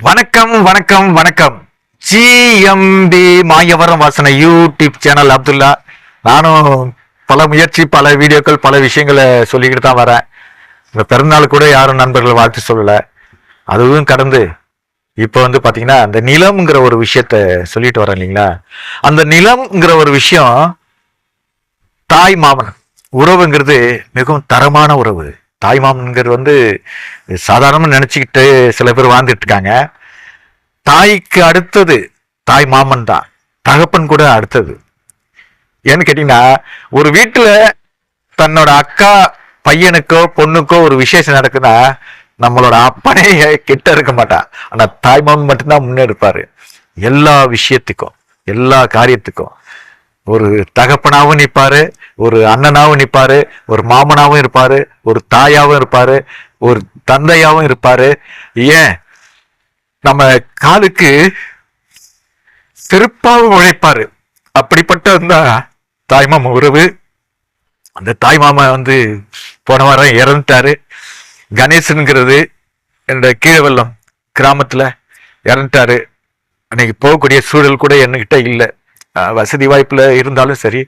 வணக்கம் வணக்கம் வணக்கம். ஜிஎம்பி மாயவரம் வாசனை யூடியூப் சேனல் அப்துல்லா. நானும் பல முயற்சி பல வீடியோக்கள் பல விஷயங்களை சொல்லிக்கிட்டு தான் வரேன். இந்த பிறந்தநாள் கூட யாரும் நண்பர்கள் வாழ்த்து சொல்லலை. அதுவும் கடந்து இப்போ வந்து பார்த்தீங்கன்னா அந்த நிலம்ங்கிற ஒரு விஷயத்த சொல்லிட்டு வரேன் இல்லைங்களா? அந்த நிலம்ங்கிற ஒரு விஷயம் தாய் மாமன். உறவுங்கிறது மிகவும் தரமான உறவு. தாய்மாமன்கிறது வந்து சாதாரணமாக நினச்சிக்கிட்டு சில பேர் வாழ்ந்துட்டு இருக்காங்க. தாய்க்கு அடுத்தது தாய் மாமன் தான். தகப்பன் கூட அடுத்தது. ஏன்னு கேட்டிங்கன்னா ஒரு வீட்டில் தன்னோட அக்கா பையனுக்கோ பொண்ணுக்கோ ஒரு விசேஷம் நடக்குதுன்னா நம்மளோட அப்பனே கிட்ட இருக்க மாட்டான் ஆனால் தாய் மாமன் மட்டும்தான் முன்னே இருப்பாரு. எல்லா விஷயத்துக்கும் எல்லா காரியத்துக்கும். ஒரு தகப்பனாகவும் நிற்பாரு ஒரு அண்ணனாவும் நிற்பாரு ஒரு மாமனாகவும் இருப்பாரு ஒரு தாயாகவும் இருப்பாரு ஒரு தந்தையாகவும் இருப்பாரு. ஏன்? நம்ம காலுக்கு சிறப்பாகவும் உழைப்பாரு. அப்படிப்பட்ட அந்த தாய்மாம உறவு. அந்த தாய்மாமா வந்து போன வாரம் இறந்துட்டாரு. கணேசனுங்கிறது என்னோட கீழவெல்லம் கிராமத்துல இறந்துட்டாரு. அன்னைக்கு போகக்கூடிய சூழல் கூட என்கிட்ட இல்லை. வசதி வாய்ப்புல இருந்தாலும் சரி.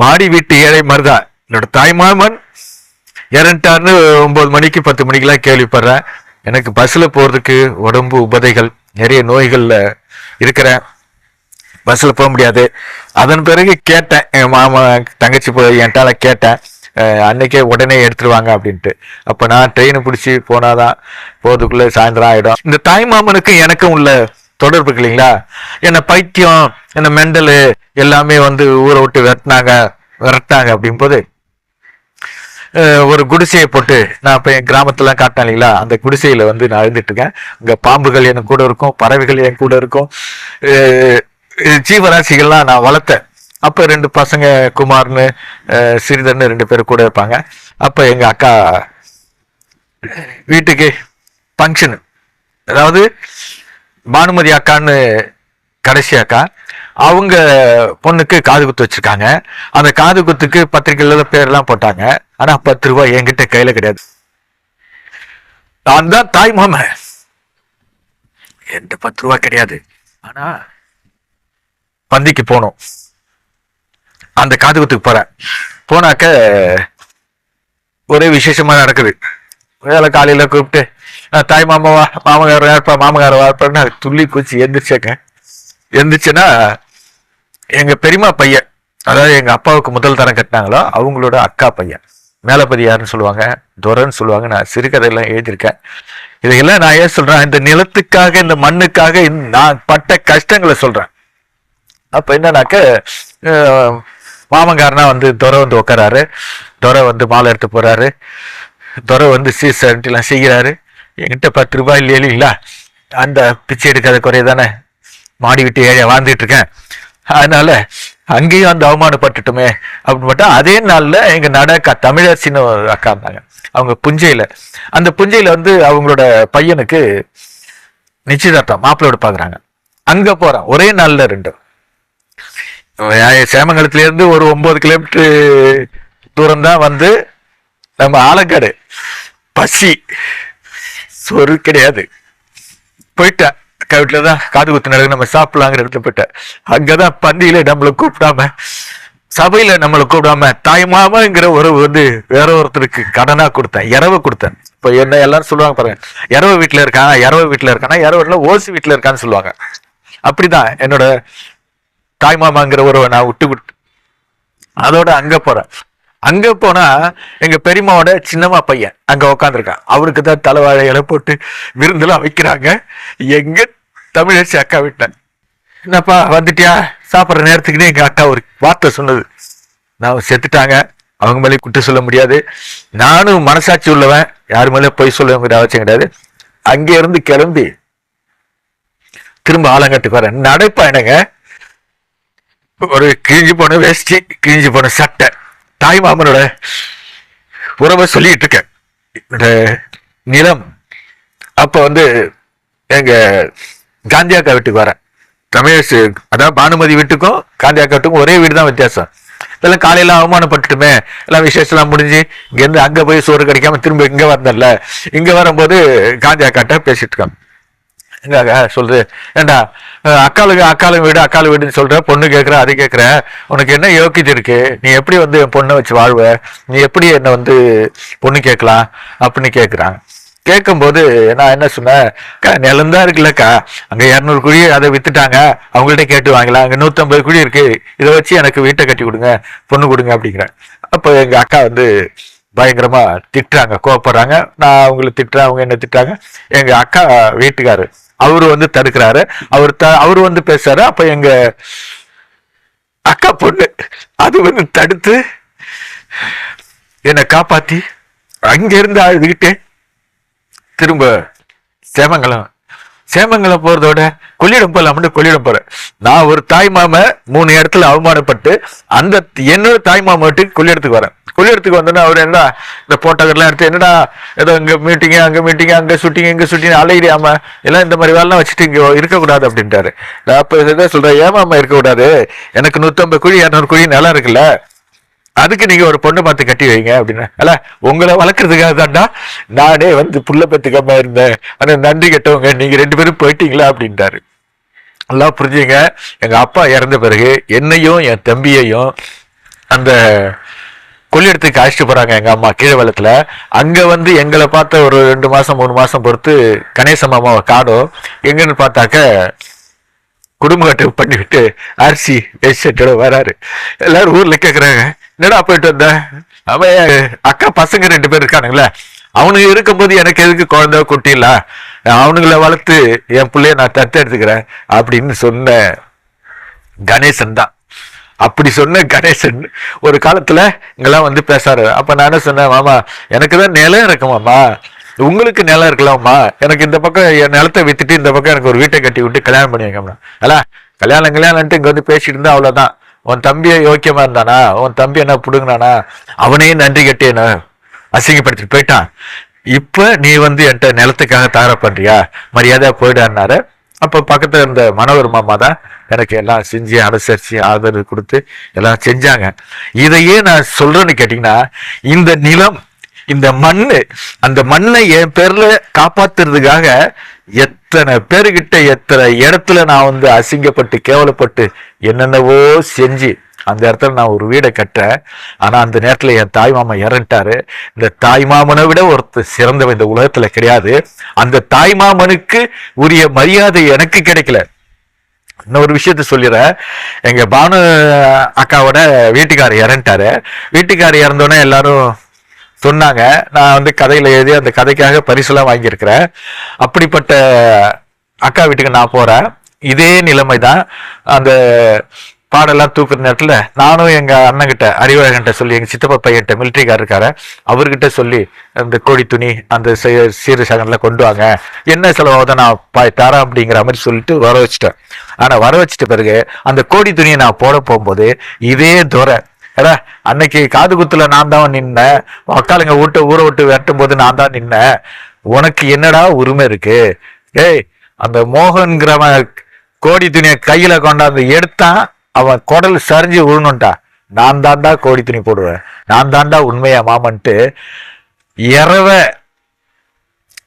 மாடி வீட்டு ஏழை மாதிரிதான் என்னோட தாய்மாமன் இறந்துட்டாருன்னு ஒன்பது மணிக்கு பத்து மணிக்கெல்லாம் கேள்விப்படுறேன். எனக்கு பஸ்ல போறதுக்கு உடம்பு உபதைகள் நிறைய நோய்கள்ல இருக்கிறேன். பஸ்ல போக முடியாது. அதன் பிறகு கேட்டேன் என் மாமா தங்கச்சி போய் என்கிட்ட கேட்டேன் அன்னைக்கே உடனே எடுத்துருவாங்க அப்படின்ட்டு. அப்ப நான் ட்ரெயினை பிடிச்சி போனாதான் போறதுக்குள்ள சாயந்தரம் ஆயிடும். இந்த தாய் மாமனுக்கும் எனக்கும் உள்ள தொடர்பு இல்லைங்களா? என்ன பைத்தியம் இந்த மெண்டலு எல்லாமே வந்து ஊரை விட்டு விரட்டினாங்க விரட்டினாங்க அப்படிங்கும்போது ஒரு குடிசையை போட்டு நான் இப்போ என் கிராமத்துலாம் காட்டினேன் இல்லைங்களா? அந்த குடிசையில் வந்து நான் எழுந்துட்டு இருக்கேன் அங்கே பாம்புகள் என் கூட இருக்கும் பறவைகள் என் கூட இருக்கும். ஜீவராசிகள்லாம் நான் வளர்த்தேன். அப்போ ரெண்டு பசங்க குமார்னு அஹ் சிறிதர்னு ரெண்டு பேர் கூட இருப்பாங்க. அப்போ எங்கள் அக்கா வீட்டுக்கு ஃபங்க்ஷனு அதாவது பானுமதி அக்கான்னு கடைசியாக்கா அவங்க பொண்ணுக்கு காது குத்து வச்சிருக்காங்க. அந்த காது குத்துக்கு பத்திரிகையில பேர்லாம் போட்டாங்க. ஆனா பத்து ரூபாய் என்கிட்ட கையில கிடையாது. நான் தான் தாய் மாமன் என்கிட்ட பத்து ரூபாய் கிடையாது. ஆனா பந்திக்கு போனோம். அந்த காது குத்துக்கு போறேன். போனாக்க ஒரே விசேஷமா நடக்குது. வேலை காலையில கூப்பிட்டு "நான் தாய் மாமாவா? மாமகார வார்ப்பா மாமகார வார்ப்பான்னு துள்ளி குச்சி எந்திரிச்சேங்க. இருந்துச்சுன்னா எங்க பெரியம்மா பையன் அதாவது எங்க அப்பாவுக்கு முதல் தரம் கட்டினாங்களோ அவங்களோட அக்கா பையன். மேலப்பதியாருன்னு சொல்லுவாங்க துரன்னு சொல்லுவாங்க நான் சிறுகதையெல்லாம் எழுதியிருக்கேன். இதையெல்லாம் நான் ஏன் சொல்றேன்? இந்த நிலத்துக்காக இந்த மண்ணுக்காக நான் பட்ட கஷ்டங்களை சொல்றேன். அப்ப என்னன்னாக்க மாமங்காரனா வந்து துரை வந்து உட்காராரு துரை வந்து மாலை எடுத்து போறாரு. துரை வந்து சீசன்ட்டுலாம் செய்கிறாரு. என்கிட்ட பத்து ரூபாய் இல்லையா இல்லைங்களா? அந்த பிச்சை எடுக்காத குறைய தானே மாடி விட்டு ஏழை வாழ்ந்துட்டு இருக்கேன். அதனால அங்கேயும் அந்த அவமானப்பட்டுட்டுமே அப்படின்னு மட்டும் அதே நாளில் எங்கள் நடக்கா தமிழரசின்னு ஒரு அக்கா இருந்தாங்க. அவங்க புஞ்சையில். அந்த புஞ்சையில் வந்து அவங்களோட பையனுக்கு நிச்சயதார்த்தம் மாப்பிள்ளோட பார்க்குறாங்க. அங்கே போகிறான் ஒரே நாளில் ரெண்டு சேமங்கலத்துலேருந்து ஒரு ஒம்பது கிலோமீட்டர் தூரம் தான் வந்து நம்ம ஆலக்காடு பசி. சொரு கிடையாது. போயிட்டேன் கவிட்டில் தான் காது குத்து நடக்கு நம்ம சாப்பிடலாங்கிற இடத்துல போயிட்டேன் அங்கதான் பந்தியில நம்மளை கூப்பிடாம சபையில நம்மளை கூப்பிடாம தாய்மாமாங்கிற உறவு வந்து வேற ஒருத்தருக்கு கடனா கொடுத்தேன் இரவு கொடுத்தேன். இப்போ என்ன எல்லாரும் சொல்லுவாங்க பாருங்க இரவு வீட்டுல இருக்கான் இரவு வீட்டுல இருக்கானா இரவுல ஓசி வீட்டுல இருக்கான்னு சொல்லுவாங்க. அப்படிதான் என்னோட தாய்மாமாங்கிற உறவை நான் விட்டு விட்டு அதோட அங்க போறேன். அங்க போனா எங்க பெரியம்மாவோட சின்னம்மா பையன் அங்க உக்காந்துருக்கான். அவருக்கு தான் தலைவாழை இலை போட்டு விருந்தெல்லாம் வைக்கிறாங்க. எங்க தமிழரசி அக்கா விட்டேன் என்னப்பா வந்துட்டியா? சாப்பிட்ற நேரத்துக்குன்னு எங்க அக்கா ஒரு வார்த்தை சொன்னது. நான் செத்துட்டாங்க. அவங்க மேலே குட்டு சொல்ல முடியாது. நானும் மனசாட்சி உள்ளவன். யாரு மேலே பொய் சொல்ல அவசியம் கிடையாது. அங்கே இருந்து கிளம்பி திரும்ப ஆலங்கட்டுக்கு வரேன். நடைப்பயணங்க ஒரு கிழிஞ்சு போன வேஷ்டி கிழிஞ்சு போன சட்டை. தாய் மாமனோட உறவை சொல்லிட்டு இருக்கேன். இந்த நிலம். அப்போ வந்து எங்க காந்தி அக்கா வீட்டுக்கு வரேன். ரமேஷ் அதாவது பானுமதி வீட்டுக்கும் காந்தி அக்கா வீட்டுக்கும் ஒரே வீடு தான் வித்தியாசம். இதெல்லாம் காலையில அவமானப்பட்டுட்டுமே எல்லாம் விசேஷம்லாம் முடிஞ்சு இங்கேருந்து அங்கே போய் சோறு கிடைக்காம திரும்ப இங்கே வந்தல இங்கே வரும்போது காந்தி அக்காட்ட பேசிட்டு இருக்காங்க எங்க அக்கா ஏண்டா அக்காளுக்கு அக்காளுக்கு வீடு அக்காளு வீடுன்னு சொல்ற பொண்ணு கேட்குற அது கேட்குற உனக்கு என்ன யோக்கியது இருக்கு? நீ எப்படி வந்து என் பொண்ணை வச்சு வாழ்வ? நீ எப்படி என்னை வந்து பொண்ணு கேட்கலாம்? அப்படின்னு கேட்குறாங்க கேட்கும்போது நான் என்ன சொன்னேன்? அக்கா இருக்குல்லக்கா. அங்கே இரநூறு குழி அதை வித்துட்டாங்க. அவங்கள்ட்ட கேட்டு வாங்கலாம். அங்கே நூற்றம்பது குழி இருக்கு. இதை வச்சு எனக்கு வீட்டை கட்டி கொடுங்க பொண்ணு கொடுங்க அப்படிங்கிறேன். அப்போ எங்கள் அக்கா வந்து பயங்கரமாக திட்டுறாங்க கோவப்படுறாங்க. நான் அவங்களை திட்டுறேன் அவங்க என்ன திட்டுறாங்க? எங்கள் அக்கா வீட்டுக்காரு அவரு வந்து தடுக்கிறாரு. அவர் த அவர் வந்து பேசுறாரு. அப்ப எங்க அக்கா பொண்ணு அது வந்து தடுத்து என்னை காப்பாத்தி அங்கிருந்து அழுதுகிட்டே திரும்ப சேமங்கலம் சேமங்கலம் போறதோட கொள்ளிடம் போலாம்னு கொள்ளிடம் போறேன். நான் ஒரு தாய் மாம மூணு இடத்துல அவமானப்பட்டு அந்த என்னோட தாய் மாமா வீட்டுக்கு கொள்ளிடத்துக்கு வரேன். கொள்ளிடத்துக்கு வந்தோன்னா அவர் என்னடா இந்த போட்டோக்கெல்லாம் எடுத்து என்னடா ஏதோ இங்கே மீட்டிங்கு அங்கே மீட்டிங்கு அங்கே ஷூட்டிங் இங்கே ஷூட்டிங் அலையிறியாம எல்லாம் இந்த மாதிரி வேலைலாம் வச்சுட்டு இங்கே இருக்கக்கூடாது அப்படின்ட்டாரு. நான் அப்ப இதை சொல்றேன் ஏமாமா இருக்கக்கூடாது? எனக்கு நூற்றம்பது குழி இரநூறு குழி நிலம் இருக்குல்ல. அதுக்கு நீங்க ஒரு பொண்ணு பார்த்து கட்டி வைங்க அப்படின்னு. அல்ல உங்களை வளர்க்குறதுக்காக தான்டா நானே வந்து புள்ள பெத்துக்காம இருந்தேன். ஆனா நன்றி கெட்டவங்க நீங்க ரெண்டு பேரும் போயிட்டீங்களா? அப்படின்ட்டாரு. எல்லாம் புரிஞ்சுங்க. எங்க அப்பா இறந்த பிறகு என்னையும் என் தம்பியையும் அந்த கொள்ளிடத்துக்கு அழைச்சிட்டு போறாங்க எங்க அம்மா கீழே வெள்ளத்துல. அங்க வந்து எங்களை பார்த்த ஒரு ரெண்டு மாசம் மூணு மாசம் பொறுத்து கணேச மாமாவை காடும் எங்கன்னு பார்த்தாக்க குடும்ப கட்டு பண்ணிவிட்டு அரிசி வேஸ்டோட வராரு. எல்லாரும் ஊர்ல கேக்குறாங்க என்னடா போயிட்டு வந்த? அவன் அக்கா பசங்க ரெண்டு பேர் இருக்கானுங்களே. அவனுங்க இருக்கும்போது எனக்கு எதுக்கு குழந்தை குட்டி இல்ல? அவனுங்கள வளர்த்து என் பிள்ளைய நான் தத்து எடுத்துக்கிறேன் அப்படின்னு சொன்ன கணேசன் தான். அப்படி சொன்ன கணேசன் ஒரு காலத்துல இங்கெல்லாம் வந்து பேசாரு. அப்ப நானே சொன்னேன் மாமா எனக்கு தான் நிலம் இருக்கு மாமா. உங்களுக்கு நிலம் இருக்கலாமா எனக்கு இந்த பக்கம் என் நிலத்தை வித்துட்டு இந்த பக்கம் எனக்கு ஒரு வீட்டை கட்டி விட்டு கல்யாணம் பண்ணி வைக்கணும் அல்ல கல்யாணம் கல்யாணம்ட்டு இங்க வந்து பேசிட்டு இருந்தா அவ்வளவுதான். உன் தம்பியை யோக்கியமா இருந்தானா? உன் தம்பி என்ன புடுங்கினானா? அவனையும் நன்றி கட்டி அசிங்கப்படுத்திட்டு போயிட்டான். இப்ப நீ வந்து என்கிட்ட நிலத்துக்காக தார பண்றியா மரியாதையா போயிடான்னாரு அப்ப பக்கத்துல இருந்த மனோகர் மாமா தான் எனக்கு எல்லாம் செஞ்சு அனுசரித்து ஆதரவு கொடுத்து எல்லாம் செஞ்சாங்க. இதையே நான் சொல்கிறேன்னு கேட்டிங்கன்னா இந்த நிலம் இந்த மண் அந்த மண்ணை என் பேரில் காப்பாத்துறதுக்காக எத்தனை பேர்கிட்ட எத்தனை இடத்துல நான் வந்து அசிங்கப்பட்டு கேவலப்பட்டு என்னென்னவோ செஞ்சு அந்த இடத்துல நான் ஒரு வீடை கட்டேன் ஆனால் அந்த நேரத்தில் என் தாய் மாமா இறந்துட்டாரு. இந்த தாய் மாமனை விட ஒருத்தர் சிறந்தவன் இந்த உலகத்தில் கிடையாது. அந்த தாய் மாமனுக்கு உரிய மரியாதை எனக்கு கிடைக்கல. இன்னொரு விஷயத்த சொல்லிடுறேன். எங்க பானு அக்காவோட வீட்டுக்கார் இறந்துட்டாரு. வீட்டுக்கார் இறந்தோடனே எல்லாரும் சொன்னாங்க நான் வந்து கதையில எழுதி அந்த கதைக்காக பரிசுலாம் வாங்கியிருக்கிறேன். அப்படிப்பட்ட அக்கா வீட்டுக்கு நான் போறேன். இதே நிலைமை தான் அந்த பாடெல்லாம் தூக்குற நேரத்தில் நானும் எங்கள் அண்ணங்கிட்ட அறிவழகன்ட்ட சொல்லி எங்கள் சித்தப்பா பையன்ட்ட மிலிட்ரிக்கார் இருக்காரு அவர்கிட்ட சொல்லி அந்த கோழி துணி அந்த சீ- சீரு சகன்லாம் கொண்டு வாங்க. என்ன செலவாகுதோ நான் பா- தரேன் அப்படிங்கிற மாதிரி சொல்லிட்டு வர வச்சுட்டேன். ஆனால் வர வச்சுட்ட பிறகு அந்த கோடி துணியை நான் போட போகும்போது இதே துறை. ஏடா அன்னைக்கு காது குத்துல நான் தான் நின்னேன். அக்காளுங்க வீட்டை ஊரை விட்டு வெட்டும் போது நான் தான் நின்னேன். உனக்கு என்னடா உரிமை இருக்கு? ஏய் அந்த மோகன்கிறவன் கோடி துணியை கையில கொண்டாந்து எடுத்தான் அவன் குடல் சரிஞ்சு விழுணும்டா. நான் தாண்டா கோடி துணி போடுவேன். நான் தாண்டா உண்மையா மாமன்ட்டு இரவ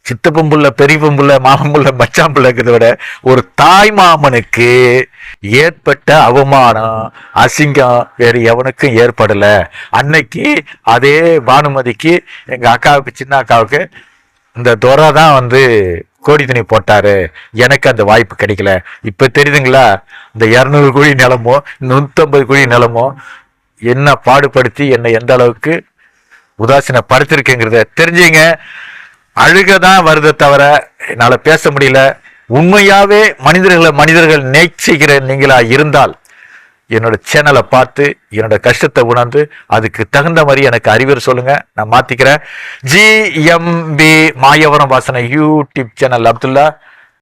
சித்தப்பம்புள்ள பெரியப்பம்புள்ள மாமம்புள்ள புள்ள புள்ள விட ஒரு தாய் மாமனுக்கு ஏற்பட்ட அவமானம் அசிங்கம் வேறு எவனுக்கும் ஏற்படலை. அன்னைக்கு அதே பானுமதிக்கு எங்கள் அக்காவுக்கு சின்ன அக்காவுக்கு இந்த துரை தான் வந்து கோடி துணி போட்டாரு. எனக்கு அந்த வாய்ப்பு கிடைக்கல. இப்ப தெரியுதுங்களா? இந்த இருநூறு குழி நிலமோ நூத்தம்பது குழி நிலமோ என்ன பாடுபடுத்தி என்னை எந்த அளவுக்கு உதாசீனப்படுத்திருக்கேங்கிறத தெரிஞ்சுங்க. அழுகதான் வருதே தவிர என்னால் பேச முடியல. உண்மையாவே மனிதர்களை மனிதர்கள் நேசிக்கிற நீங்களா இருந்தால் என்னோட சேனலை பார்த்து என்னோட கஷ்டத்தை உணர்ந்து அதுக்கு தகுந்த மாதிரி எனக்கு அறிவுரை சொல்லுங்க. நான் மாத்திக்கிறேன். ஜிஎம்பி மாயவரம் வாசனை யூடியூப் சேனல் அப்துல்லா.